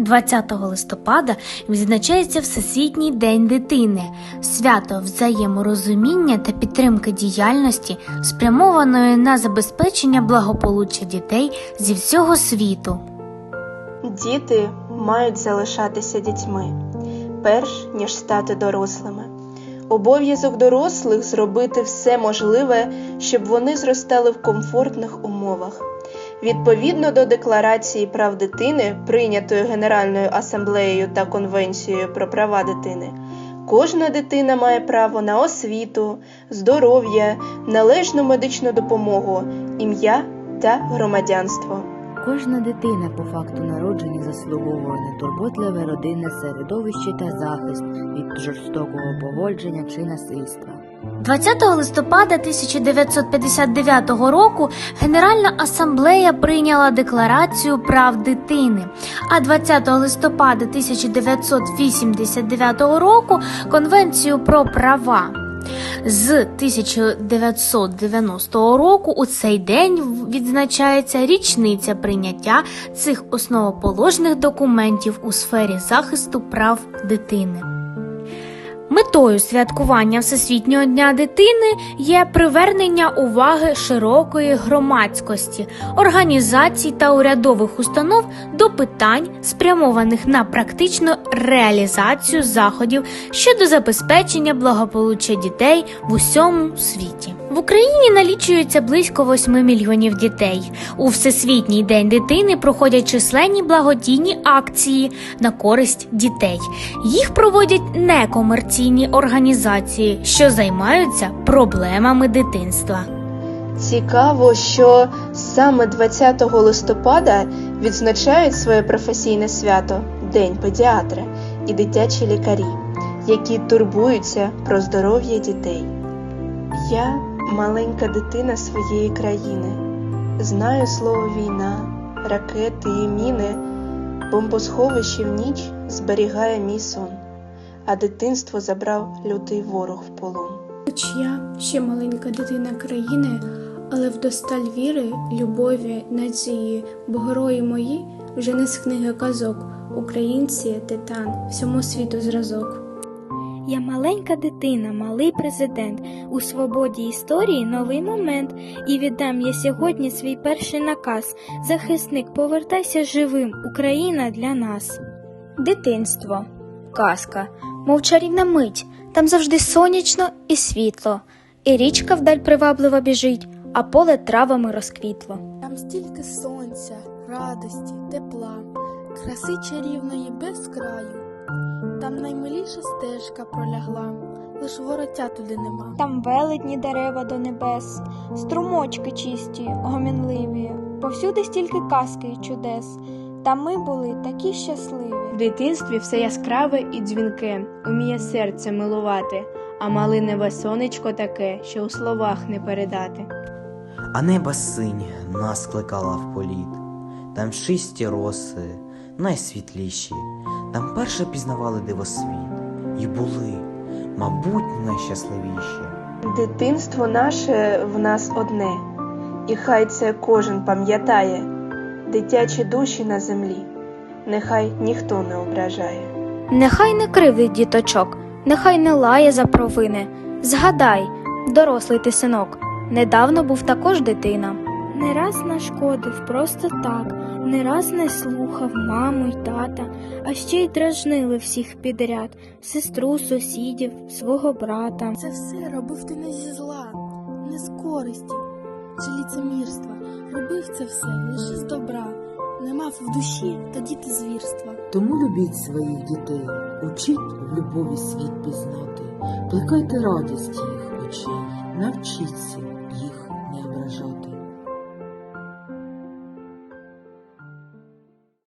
20 листопада відзначається Всесвітній день дитини, свято взаєморозуміння та підтримки діяльності, спрямованої на забезпечення благополуччя дітей зі всього світу. Діти мають залишатися дітьми, перш ніж стати дорослими. Обов'язок дорослих зробити все можливе, щоб вони зростали в комфортних умовах. Відповідно до Декларації прав дитини, прийнятої Генеральною асамблеєю та Конвенцією про права дитини, кожна дитина має право на освіту, здоров'я, належну медичну допомогу, ім'я та громадянство. Кожна дитина по факту народження заслуговує на турботливе родинне середовище та захист від жорстокого поводження чи насильства. 20 листопада 1959 року Генеральна асамблея прийняла Декларацію прав дитини, а 20 листопада 1989 року Конвенцію про права. З 1990 року у цей день відзначається річниця прийняття цих основоположних документів у сфері захисту прав дитини. Метою святкування Всесвітнього дня дитини є привернення уваги широкої громадськості, організацій та урядових установ до питань, спрямованих на практичну реалізацію заходів щодо забезпечення благополуччя дітей в усьому світі. В Україні налічується близько 8 мільйонів дітей. У Всесвітній день дитини проходять численні благодійні акції на користь дітей. Їх проводять некомерційні організації, що займаються проблемами дитинства. Цікаво, що саме 20 листопада відзначають своє професійне свято День педіатра і дитячі лікарі, які турбуються про здоров'я дітей. Я маленька дитина своєї країни. Знаю слово війна, ракети і міни, бомбосховище в ніч зберігає мій сон, а дитинство забрав лютий ворог в полон. Хоч я ще маленька дитина країни, але вдосталь віри, любові, надії, бо герої мої вже не з книги казок, українці, титан, всьому світу зразок. Я маленька дитина, малий президент. У свободі історії новий момент. І віддам я сьогодні свій перший наказ. Захисник, повертайся живим. Україна для нас. Дитинство. Казка, мов чарівна мить. Там завжди сонячно і світло. І річка вдаль привабливо біжить, а поле травами розквітло. Там стільки сонця, радості, тепла, краси чарівної без краю. Там наймиліша стежка пролягла, лиш вороття туди нема. Там велетні дерева до небес, струмочки чисті, гомінливі, повсюди стільки казки й чудес. Та ми були такі щасливі. В дитинстві все яскраве і дзвінке, уміє серце милувати, а малиневе сонечко таке, що у словах не передати. А небо синь нас кликала в політ, там чисті роси, найсвітліші, там перше пізнавали дивосвіт, і були, мабуть, найщасливіші. Дитинство наше в нас одне, і хай це кожен пам'ятає, дитячі душі на землі, нехай ніхто не ображає. Нехай не кривить діточок, нехай не лає за провини. Згадай, дорослий ти синок, недавно був також дитина. Не раз нашкодив просто так, не раз не слухав маму й тата, а ще й дражнили всіх підряд, сестру, сусідів, свого брата. Це все робив ти не зі зла, не з користі чи ліцемірства. Робив це все лише з добра. Не мав в душі тоді ти звірства. Тому любіть своїх дітей, учіть в любові світ пізнати, плекайте радість їх очей, навчіться